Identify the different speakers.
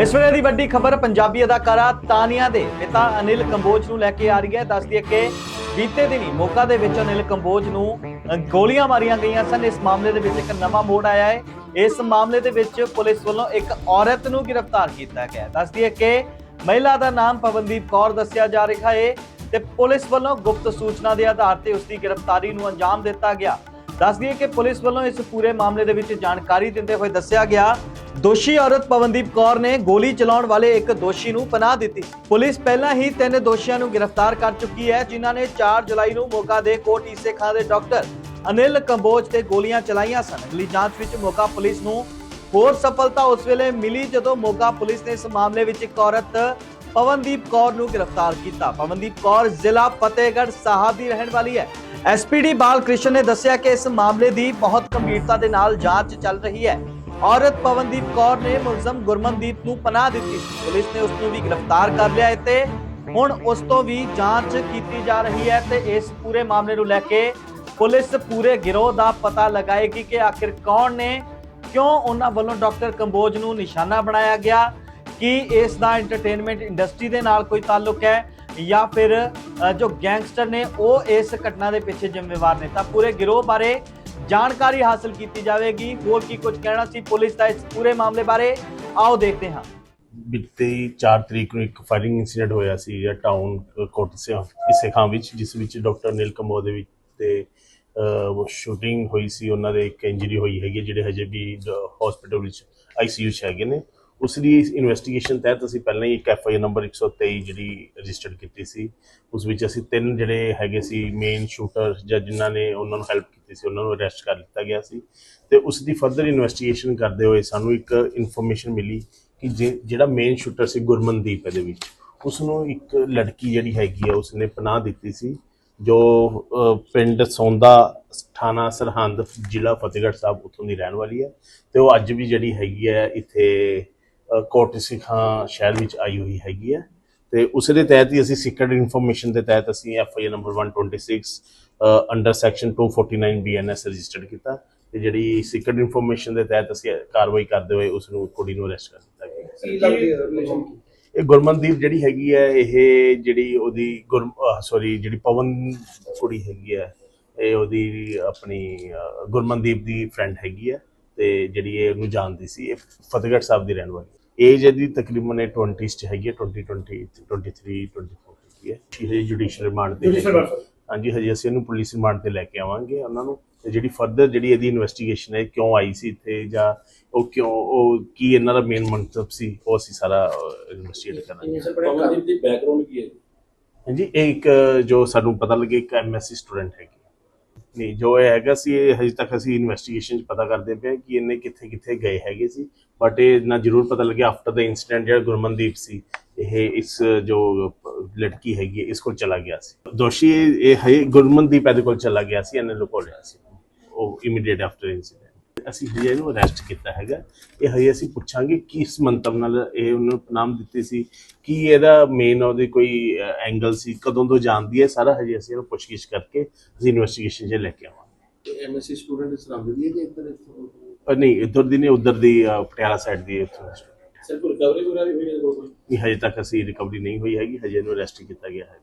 Speaker 1: ਇਸ ਵੇਲੇ ਦੀ ਵੱਡੀ ਖਬਰ ਪੰਜਾਬੀ ਅਦਾਕਾਰਾ ਤਾਨੀਆ ਦੇ ਪਿਤਾ ਅਨਿਲ ਕੰਬੋਜ ਨੂੰ ਲੈ ਕੇ ਆ ਰਹੀ ਹੈ। ਦੱਸਦੀ ਹੈ ਕਿ ਬੀਤੇ ਦਿਨੀ ਮੋਗਾ ਦੇ ਵਿੱਚ ਅਨਿਲ ਕੰਬੋਜ ਨੂੰ ਗੋਲੀਆਂ ਮਾਰੀਆਂ ਗਈਆਂ ਸਨ। ਇਸ ਮਾਮਲੇ ਦੇ ਵਿੱਚ ਇੱਕ ਨਵਾਂ ਮੋੜ ਆਇਆ ਹੈ। ਇਸ ਮਾਮਲੇ ਦੇ ਵਿੱਚ ਪੁਲਿਸ ਵੱਲੋਂ ਇੱਕ ਔਰਤ ਨੂੰ ਗ੍ਰਿਫਤਾਰ ਕੀਤਾ ਗਿਆ ਦੱਸਦੀ ਹੈ ਕਿ ਮਹਿਲਾ ਦਾ ਨਾਮ ਪਵਨਦੀਪ ਕੌਰ ਦੱਸਿਆ ਜਾ ਰਿਹਾ ਹੈ ਤੇ ਪੁਲਿਸ ਵੱਲੋਂ ਗੁਪਤ ਸੂਚਨਾ ਦੇ ਆਧਾਰ ਤੇ ਉਸ ਦੀ ਗ੍ਰਿਫਤਾਰੀ ਨੂੰ ਅੰਜਾਮ ਦਿੱਤਾ ਗਿਆ। ਦੱਸ ਦਈਏ ਕਿ ਪੁਲਿਸ ਵੱਲੋਂ ਇਸ ਪੂਰੇ ਮਾਮਲੇ ਦੇ ਵਿੱਚ ਜਾਣਕਾਰੀ ਦਿੰਦੇ ਹੋਏ ਦੱਸਿਆ ਗਿਆ ਦੋਸ਼ੀ ਔਰਤ ਪਵਨਦੀਪ ਕੌਰ ਨੇ ਗੋਲੀ ਚਲਾਉਣ ਵਾਲੇ ਇੱਕ ਦੋਸ਼ੀ ਨੂੰ ਪਨਾਹ ਦਿੱਤੀ। ਪੁਲਿਸ ਪਹਿਲਾਂ ਹੀ ਤਿੰਨ ਦੋਸ਼ੀਆਂ ਨੂੰ ਗ੍ਰਿਫਤਾਰ ਕਰ ਚੁੱਕੀ ਹੈ, ਜਿਨ੍ਹਾਂ ਨੇ 4 ਜੁਲਾਈ ਨੂੰ ਮੋਗਾ ਦੇ ਕੋਟ ਈਸੇ ਖਾਂ ਦੇ ਡਾਕਟਰ ਅਨਿਲ ਕੰਬੋਜ ਤੇ ਗੋਲੀਆਂ ਚਲਾਈਆਂ ਸਨ। ਅਗਲੀ ਜਾਂਚ ਵਿੱਚ ਮੋਗਾ ਪੁਲਿਸ ਨੂੰ ਹੋਰ ਸਫਲਤਾ ਉਸ ਵੇਲੇ ਮਿਲੀ ਜਦੋਂ ਮੋਗਾ ਪੁਲਿਸ ਨੇ ਇਸ ਮਾਮਲੇ ਵਿੱਚ ਇੱਕ ਔਰਤ ਪਵਨਦੀਪ ਕੌਰ ਨੂੰ ਗ੍ਰਿਫਤਾਰ ਕੀਤਾ। ਪਵਨਦੀਪ ਕੌਰ ਜ਼ਿਲ੍ਹਾ ਫਤਿਹਗੜ੍ਹ ਸਾਹਿਬ ਦੀ ਰਹਿਣ ਵਾਲੀ ਹੈ। ਐਸਪੀਡੀ ਬਾਲ ਕ੍ਰਿਸ਼ਨ ਨੇ ਦੱਸਿਆ ਕਿ ਇਸ ਮਾਮਲੇ ਦੀ ਬਹੁਤ ਗੰਭੀਰਤਾ ਦੇ ਨਾਲ ਜਾਂਚ ਚੱਲ ਰਹੀ ਹੈ। ਔਰਤ ਪਵਨਦੀਪ ਕੌਰ ਨੇ ਮੁਲਜ਼ਮ ਗੁਰਮਨਦੀਪ ਨੂੰ ਪਨਾਹ ਦਿੱਤੀ ਪੁਲਿਸ ਨੇ ਉਸ ਨੂੰ ਵੀ ਗ੍ਰਿਫਤਾਰ ਕਰ ਲਿਆ ਹੈ ਤੇ ਹੁਣ ਉਸ ਤੋਂ ਵੀ ਜਾਂਚ ਕੀਤੀ ਜਾ ਰਹੀ ਹੈ ਤੇ ਇਸ ਪੂਰੇ ਮਾਮਲੇ ਨੂੰ ਲੈ ਕੇ ਪੁਲਿਸ ਪੂਰੇ ਗਿਰੋਹ ਦਾ ਪਤਾ ਲਗਾਏਗੀ ਕਿ ਆਖਿਰ ਕੌਣ ਨੇ, ਕਿਉਂ ਉਹਨਾਂ ਵੱਲੋਂ ਡਾਕਟਰ ਕੰਬੋਜ ਨੂੰ ਨਿਸ਼ਾਨਾ ਬਣਾਇਆ ਗਿਆ, ਕਿ ਇਸ ਦਾ ਐਂਟਰਟੇਨਮੈਂਟ ਇੰਡਸਟਰੀ ਦੇ ਨਾਲ ਕੋਈ ਤਾਲੁਕ ਹੈ ਜਾਂ ਫਿਰ ਜੋ ਗੈਂਗਸਟਰ ਨੇ ਉਹ ਇਸ ਘਟਨਾ ਦੇ ਪਿੱਛੇ ਜ਼ਿੰਮੇਵਾਰ ਨੇ। ਤਾਂ ਪੂਰੇ ਗਿਰੋਹ ਬਾਰੇ ਜਾਣਕਾਰੀ ਹਾਸਲ ਕੀਤੀ ਜਾਵੇਗੀ। ਹੋਰ ਕੀ ਕੁਝ ਕਹਿਣਾ ਸੀ ਪੁਲਿਸ ਦਾ ਇਸ ਪੂਰੇ ਮਾਮਲੇ ਬਾਰੇ? ਆਓ ਦੇਖਦੇ ਹਾਂ।
Speaker 2: ਬੀਤੇ 4 ਤਰੀਕ ਨੂੰ ਇੱਕ ਫਾਇਰਿੰਗ ਇਨਸੀਡੈਂਟ ਹੋਇਆ ਸੀ ਜਿਹੜਾ ਟਾਊਨ ਕੋਟ ਸੇ ਖਾਂ ਵਿੱਚ, ਜਿਸ ਵਿੱਚ ਡਾਕਟਰ ਨੀਲ ਕੰਬੋ ਦੇ ਵਿੱਚ ਤੇ ਸ਼ੂਟਿੰਗ ਹੋਈ ਸੀ। ਉਹਨਾਂ ਦੇ ਇੱਕ ਇੰਜਰੀ ਹੋਈ ਹੈਗੀ ਜਿਹੜੇ ਹਜੇ ਵੀ ਹਸਪੀਟਲ ਵਿੱਚ ਆਈਸੀਯੂ 'ਚ ਹੈਗੇ ਨੇ। ਉਸ ਦੀ ਇਨਵੈਸਟੀਗੇਸ਼ਨ ਤਹਿਤ ਅਸੀਂ ਪਹਿਲਾਂ ਹੀ ਇੱਕ ਐਫਆਈਆਰ ਨੰਬਰ 123 ਜਿਹੜੀ ਰਜਿਸਟਰਡ ਕੀਤੀ ਸੀ, ਉਸ ਵਿੱਚ ਅਸੀਂ ਤਿੰਨ ਜਿਹੜੇ ਹੈਗੇ ਸੀ ਮੇਨ ਸ਼ੂਟਰ ਜਾਂ ਜਿਨ੍ਹਾਂ ਨੇ ਉਹਨਾਂ ਨੂੰ ਹੈਲਪ ਕੀਤੀ ਸੀ, ਉਹਨਾਂ ਨੂੰ ਅਰੈਸਟ ਕਰ ਲਿੱਤਾ ਗਿਆ ਸੀ ਤੇ ਉਸ ਦੀ ਫਰਦਰ ਇਨਵੈਸਟੀਗੇਸ਼ਨ ਕਰਦੇ ਹੋਏ ਸਾਨੂੰ ਇੱਕ ਇਨਫੋਰਮੇਸ਼ਨ ਮਿਲੀ ਕਿ ਜੇ- ਜਿਹੜਾ ਮੇਨ ਸ਼ੂਟਰ ਸੀ ਗੁਰਮਨਦੀਪ ਇਹਦੇ ਵਿੱਚ ਉਸ ਨੂੰ ਇੱਕ ਲੜਕੀ ਜਿਹੜੀ ਹੈਗੀ ਆ, ਉਸਨੇ ਪਨਾਹ ਦਿੱਤੀ ਸੀ, ਜੋ ਪਿੰਡ ਸੌਂਦਾ ਥਾਣਾ ਸਰਹੰਦ ਜ਼ਿਲ੍ਹਾ ਫਤਿਹਗੜ੍ਹ ਸਾਹਿਬ ਉੱਥੋਂ ਦੀ ਰਹਿਣ ਵਾਲੀ ਹੈ ਤੇ ਉਹ ਅੱਜ ਵੀ ਜਿਹੜੀ ਹੈਗੀ ਹੈ, ਇੱਥੇ ਅਹ, ਕੋਟ ਸਿੱਖਾਂ ਸ਼ਹਿਰ ਵਿੱਚ ਆਈ ਹੋਈ ਹੈਗੀ ਹੈ। ਤੇ ਉਸ ਦੇ ਤਹਿਤ ਹੀ ਅਸੀਂ ਸੀਕ੍ਰੀਟ ਇਨਫੋਰਮੇਸ਼ਨ ਦੇ ਤਹਿਤ ਅਸੀਂ F I number 126 under section 249 BNS registered ਕੀਤਾ। ਤੇ ਜਿਹੜੀ ਸੀਕ੍ਰੀਟ ਇਨਫੋਰਮੇਸ਼ਨ ਦੇ ਤਹਿਤ ਅਸੀਂ ਕਾਰਵਾਈ ਕਰਦੇ ਹੋਏ ਉਸ ਨੂੰ ਕੁੜੀ ਨੂੰ ਅਰੈਸਟ ਕਰ ਦਿੱਤਾ ਗਿਆ। ਇਹ ਗੁਰਮਨਦੀਪ ਜਿਹੜੀ ਹੈਗੀ ਹੈ ਇਹ ਜਿਹੜੀ ਉਹਦੀ ਗੁਰ ਸੌਰੀ ਜਿਹੜੀ ਪਵਨ ਕੁੜੀ ਹੈਗੀ ਹੈ ਇਹ ਉਹਦੀ ਆਪਣੀ ਗੁਰਮਨਦੀਪ ਦੀ ਫਰੈਂਡ ਹੈਗੀ ਹੈ। ਤੇ ਜਿਹੜੀ ਇਹ ਉਹਨੂੰ ਜਾਣਦੀ ਸੀ ਇਹ ਫਤਿਹਗੜ੍ਹ ਸਾਹਿਬ ਦੀ ਰਹਿਣ ਵਾਲੀ ਏਜ ਇਹਦੀ ਤਕਰੀਬਨ ਇਹ 20s ਚ ਹੈਗੀ ਹੈ 20 20 23 24 ਹੈਗੀ ਹੈ ਇਹ ਜੁਡੀਸ਼ੀਅਲ ਰਿਮਾਂਡ ਤੇ ਹੈ। ਹਾਂਜੀ ਹਜੇ ਅਸੀਂ ਇਹਨੂੰ ਪੁਲਿਸ ਰਿਮਾਂਡ ਤੇ ਲੈ ਕੇ ਆਵਾਂਗੇ ਉਹਨਾਂ ਨੂੰ। ਤੇ ਜਿਹੜੀ ਫਰਦਰ ਜਿਹੜੀ ਇਹਦੀ ਇਨਵੈਸਟੀਗੇਸ਼ਨ ਹੈ ਕਿਉਂ ਆਈ ਸੀ ਇੱਥੇ ਜਾਂ ਉਹ ਕਿਉਂ ਉਹ ਕੀ ਇਹਨਾਂ ਦਾ ਮੇਨ ਮੰਤਵ ਸੀ ਉਹ ਅਸੀਂ ਸਾਰਾ ਇਨਵੈਸਟੀਗੇਟ ਕਰਾਂਗੇ।
Speaker 3: ਪਵਨਦੀਪ ਦੀ ਬੈਕਗ੍ਰਾਉਂਡ ਕੀ ਹੈ
Speaker 2: ਹਾਂਜੀ ਇਹ ਇੱਕ ਜੋ ਸਾਨੂੰ ਪਤਾ ਲੱਗੇ ਇੱਕ ਐਮਐਸਸੀ ਸਟੂਡੈਂਟ ਹੈਗੀ। ਨਹੀਂ ਜੋ ਇਹ ਹੈਗਾ ਸੀ ਇਹ ਹਜੇ ਤੱਕ ਅਸੀਂ ਇਨਵੈਸਟੀਗੇਸ਼ਨ ਚ ਪਤਾ ਕਰਦੇ ਪਏ ਹਾਂ ਕਿ ਇਹਨੇ ਕਿੱਥੇ ਕਿੱਥੇ ਗਏ ਹੈਗੇ ਸੀ। ਬਟ ਇਹ ਨਾ ਜ਼ਰੂਰ ਪਤਾ ਲੱਗਿਆ ਆਫਟਰ ਦਾ ਇਨਸੀਡੈਂਟ ਜਿਹੜਾ ਗੁਰਮਨਦੀਪ ਸੀ ਇਹ ਇਸ ਜੋ ਲੜਕੀ ਹੈਗੀ ਹੈ, ਇਸ ਕੋਲ ਚਲਾ ਗਿਆ ਸੀ। ਦੋਸ਼ੀ ਇਹ ਹੈ ਗੁਰਮਨਦੀਪ ਇਹਦੇ ਕੋਲ ਚਲਾ ਗਿਆ ਸੀ ਇਹਨੇ ਲੁਕੋ ਲਿਆ ਸੀ। ਉਹ ਇਮੀਡੀਏਟ ਆਫਟਰ ਇਨਸੀਡੈਂਟ ਅਸੀਂ ਹਜੇ ਇਹਨੂੰ ਅਰੈਸਟ ਕੀਤਾ ਹੈਗਾ। ਇਹ ਹਜੇ ਅਸੀਂ ਪੁੱਛਾਂਗੇ ਕਿਸ ਮੰਤਵ ਨਾਲ ਇਹ ਉਹਨੂੰ ਨਾਮ ਦਿੱਤੀ ਸੀ ਕੀ ਇਹਦਾ ਮੇਨ ਉਹਦੀ ਕੋਈ ਐਂਗਲ ਸੀ ਕਦੋਂ ਤੋਂ ਜਾਣਦੀ ਹੈ ਸਾਰਾ ਹਜੇ ਅਸੀਂ ਇਹਨੂੰ ਪੁੱਛਗਿੱਛ ਕਰਕੇ ਅਸੀਂ ਇਨਵੈਸਟੀਗੇਸ਼ਨ 'ਚ ਲੈ ਕੇ ਆਵਾਂਗੇ।
Speaker 3: ਐਮਐਸਸੀ ਸਟੂਡੈਂਟ ਸਰਹੰਦ ਦੀ ਹੈ ਕਿ ਇੱਧਰ
Speaker 2: ਨਹੀਂ ਇੱਧਰ ਦੀ ਨਹੀਂ ਉੱਧਰ ਦੀ ਪਟਿਆਲਾ ਸਾਈਡ ਦੀ ਇੱਥੋਂ।
Speaker 3: ਸਿਰ ਕੋਈ ਰਿਕਵਰੀ ਵਗੈਰਾ ਵੀ ਹੋਈ ਹੈ
Speaker 2: ਨਹੀਂ ਹਜੇ ਤੱਕ ਅਸੀਂ ਰਿਕਵਰੀ ਨਹੀਂ ਹੋਈ ਹੈਗੀ ਹਜੇ ਇਹਨੂੰ ਅਰੈਸਟ ਕੀਤਾ ਗਿਆ ਹੈ।